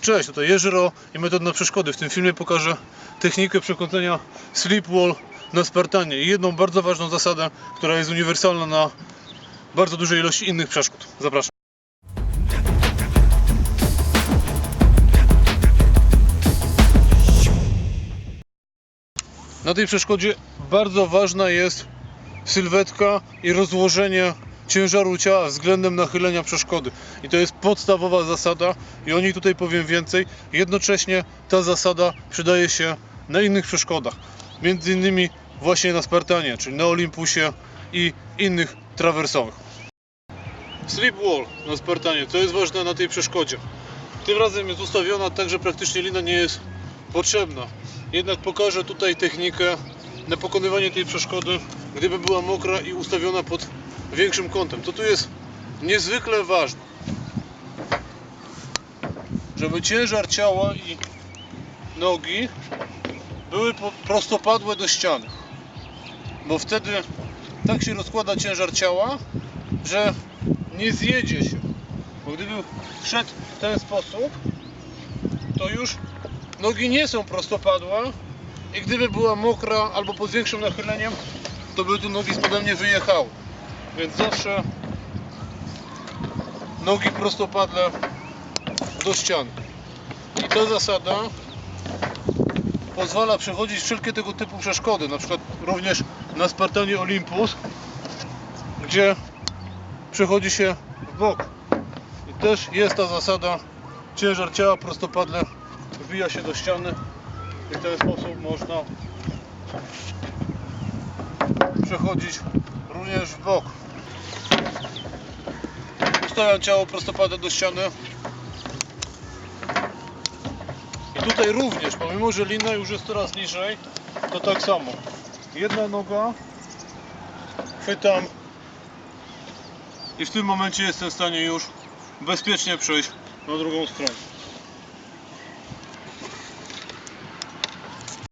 Cześć, tutaj Jeżyro i metod na przeszkody. W tym filmie pokażę technikę przechodzenia slip wall na Spartanie i jedną bardzo ważną zasadę, która jest uniwersalna na bardzo dużej ilości innych przeszkód. Zapraszam. Na tej przeszkodzie bardzo ważna jest sylwetka i rozłożenie ciężaru ciała względem nachylenia przeszkody. I to jest podstawowa zasada i o niej tutaj powiem więcej. Jednocześnie ta zasada przydaje się na innych przeszkodach. Między innymi właśnie na Spartanie, czyli na Olympusie i innych trawersowych. Slip wall na Spartanie, to jest ważne na tej przeszkodzie. Tym razem jest ustawiona tak, że praktycznie lina nie jest potrzebna. Jednak pokażę tutaj technikę na pokonywanie tej przeszkody, gdyby była mokra i ustawiona pod większym kątem. To tu jest niezwykle ważne, żeby ciężar ciała i nogi były prostopadłe do ściany. Bo wtedy tak się rozkłada ciężar ciała, że nie zjedzie się. Bo gdyby szedł w ten sposób, to już nogi nie są prostopadłe i gdyby była mokra albo pod większym nachyleniem, to by tu nogi spode mnie wyjechały. Więc zawsze nogi prostopadle do ściany. I ta zasada pozwala przechodzić wszelkie tego typu przeszkody, na przykład również na Spartanie Olympus, gdzie przechodzi się w bok. I też jest ta zasada, ciężar ciała prostopadle wbija się do ściany i w ten sposób można przechodzić również w bok. Ustawiam ciało prostopadle do ściany. I tutaj również, pomimo że lina już jest coraz niżej, to tak samo. Jedna noga, chwytam i w tym momencie jestem w stanie już bezpiecznie przejść na drugą stronę.